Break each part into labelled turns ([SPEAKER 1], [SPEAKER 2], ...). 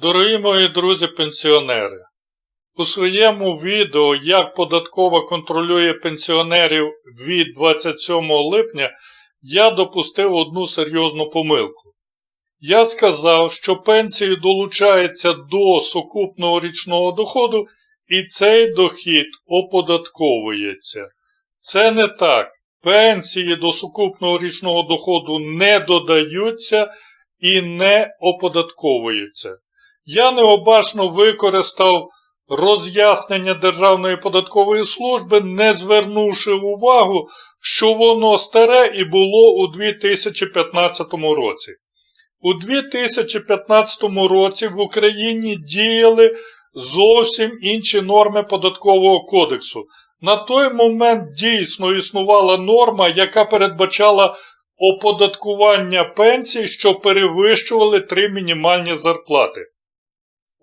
[SPEAKER 1] Дорогі мої друзі-пенсіонери, у своєму відео Як податкова контролює пенсіонерів від 27 липня я допустив одну серйозну помилку. Я сказав, що пенсії долучаються до сукупного річного доходу і цей дохід оподатковується. Це не так. Пенсії до сукупного річного доходу не додаються і не оподатковуються. Я необачно використав роз'яснення Державної податкової служби, не звернувши увагу, що воно старе і було у 2015 році. У 2015 році в Україні діяли зовсім інші норми податкового кодексу. На той момент дійсно існувала норма, яка передбачала оподаткування пенсій, що перевищували три мінімальні зарплати.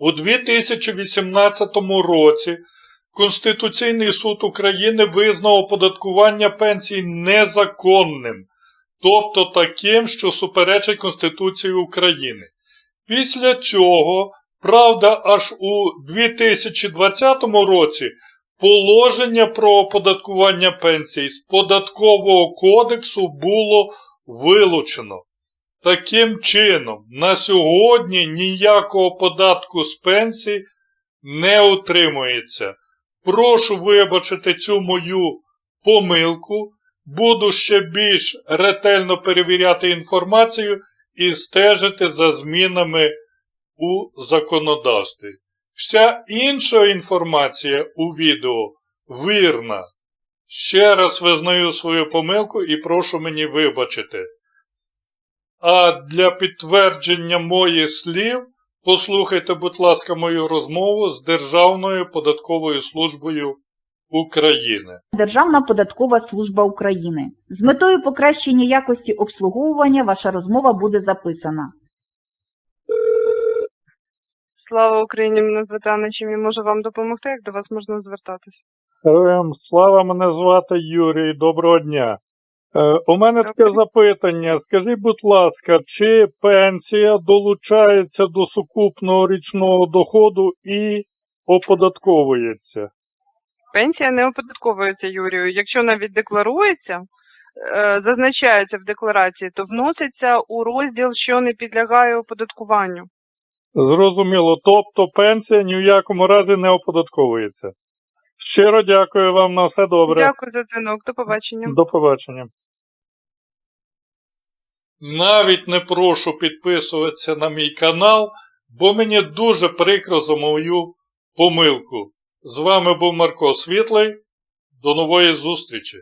[SPEAKER 1] У 2018 році Конституційний суд України визнав оподаткування пенсій незаконним, тобто таким, що суперечить Конституції України. Після цього, правда, аж у 2020 році положення про оподаткування пенсій з податкового кодексу було вилучено. Таким чином, на сьогодні ніякого податку з пенсій не утримується. Прошу вибачити цю мою помилку. Буду ще більш ретельно перевіряти інформацію і стежити за змінами у законодавстві. Вся інша інформація у відео вірна. Ще раз визнаю свою помилку і прошу мені вибачити. А для підтвердження моїх слів послухайте, будь ласка, мою розмову з Державною податковою службою України.
[SPEAKER 2] Державна податкова служба України. З метою покращення якості обслуговування ваша розмова буде записана.
[SPEAKER 3] Слава Україні, мене звати Анна, чим я можу вам допомогти, як до вас можна звертатись?
[SPEAKER 1] Героям слава, мене звати Юрій. Доброго дня. Е, у мене таке запитання. Скажіть, будь ласка, чи пенсія долучається до сукупного річного доходу і оподатковується?
[SPEAKER 3] Пенсія не оподатковується Юрію. Якщо навіть декларується, е, зазначається в декларації, то вноситься у розділ, що не підлягає оподаткуванню.
[SPEAKER 1] Зрозуміло. Тобто пенсія ні в якому разі не оподатковується. Щиро дякую вам на все добре.
[SPEAKER 3] Дякую за дзвінок. До побачення.
[SPEAKER 1] До побачення. Навіть не прошу підписуватися на мій канал, бо мені дуже прикро за мою помилку. З вами був Марко Світлий. До нової зустрічі!